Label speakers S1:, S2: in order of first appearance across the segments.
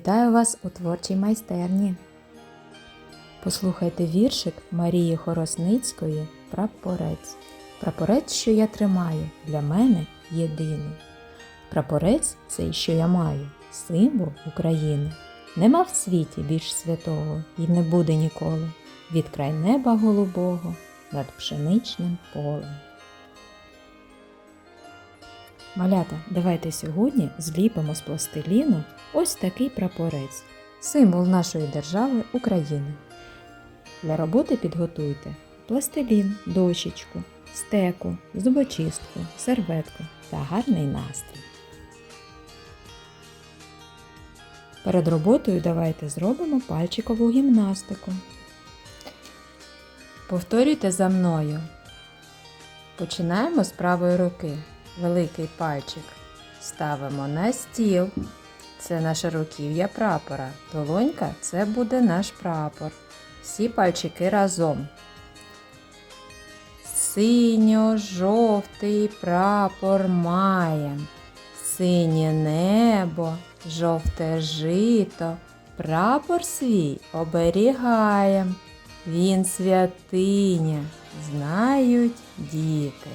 S1: Вітаю вас у творчій майстерні. Послухайте віршик Марії Хоросницької Прапорець. Прапорець, що я тримаю, для мене єдиний. Прапорець цей, що я маю, символ України. Нема в світі більш святого і не буде ніколи. Від край неба голубого над пшеничним полем. Малята, давайте сьогодні зліпимо з пластиліну ось такий прапорець, символ нашої держави України. Для роботи підготуйте пластилін, дощечку, стеку, зубочистку, серветку та гарний настрій. Перед роботою давайте зробимо пальчикову гімнастику. Повторюйте за мною. Починаємо з правої руки. Великий пальчик ставимо на стіл. Це наше руків'я прапора. Долонька це буде наш прапор. Всі пальчики разом. Синьо-жовтий прапор маєм. Синє небо, жовте жито. Прапор свій оберігаєм. Він святиня, знають діти.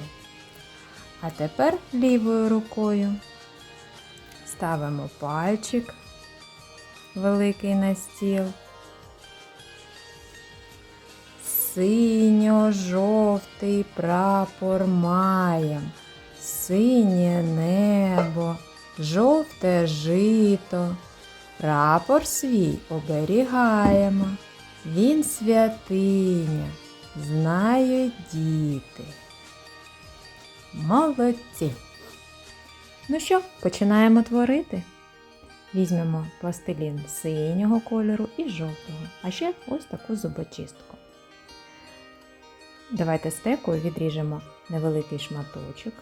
S1: А тепер лівою рукою ставимо пальчик великий на стіл. Синьо-жовтий прапор маєм, синє небо, жовте жито. Прапор свій оберігаємо. Він святиня, знають діти. Молодці! Ну що, починаємо творити? Візьмемо пластилін синього кольору і жовтого, а ще ось таку зубочистку. Давайте стекою відріжемо невеликий шматочок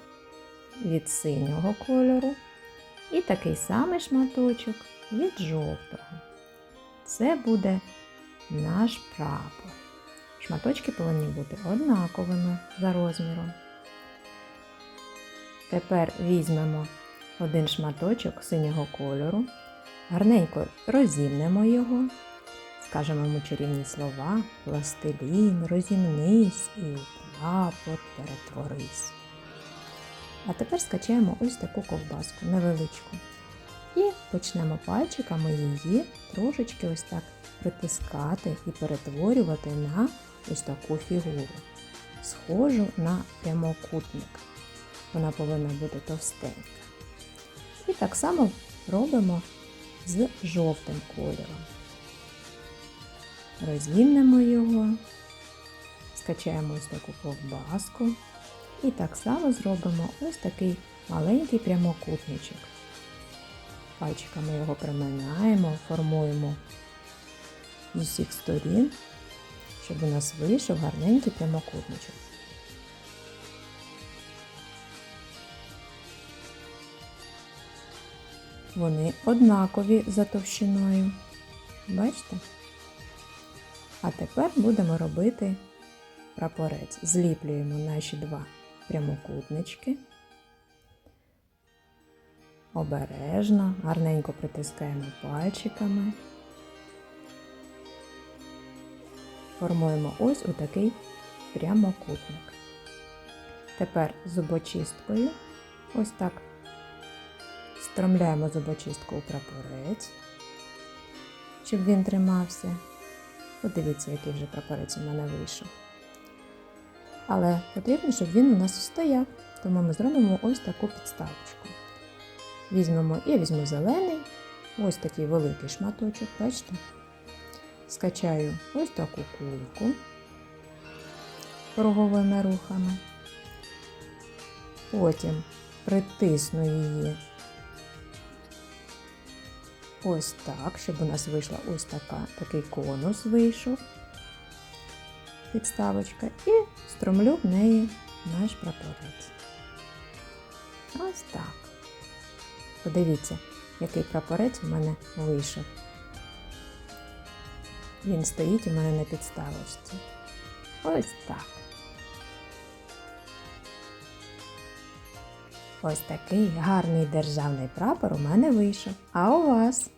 S1: від синього кольору і такий самий шматочок від жовтого. Це буде наш прапор. Шматочки повинні бути однаковими за розміром. Тепер візьмемо один шматочок синього кольору, гарненько розімнемо його, скажемо йому чарівні слова, пластилін, розімнись і прапор перетворись. А тепер скачаємо ось таку ковбаску невеличку. І почнемо пальчиками її трошечки ось так притискати і перетворювати на ось таку фігуру, схожу на прямокутник. Вона повинна бути товстенька. І так само робимо з жовтим кольором. Розімнемо його, скачаємо ось таку ковбаску і так само зробимо ось такий маленький прямокутничок. Пальчиками його приминаємо, формуємо з усіх сторін, щоб у нас вийшов гарненький прямокутничок. Вони однакові за товщиною. Бачите? А тепер будемо робити прапорець. Зліплюємо наші два прямокутнички. Обережно, гарненько притискаємо пальчиками. Формуємо ось отакий прямокутник. Тепер зубочисткою ось так Стромляємо зубочистку у прапорець, щоб він тримався. Подивіться, який вже прапорець у мене вийшов. Але потрібно, щоб він у нас стояв, тому ми зробимо ось таку підставочку. Візьмемо, я візьму зелений, ось такий великий шматочок, бачите? Скачаю ось таку кульку круговими рухами. Потім притисну її ось так, щоб у нас вийшла ось така, такий конус вийшов, підставочка, і стромлю в неї наш прапорець. Ось так. Подивіться, який прапорець у мене вийшов. Він стоїть у мене на підставочці. Ось так. Ось такий гарний державний прапор у мене вийшов. А у вас?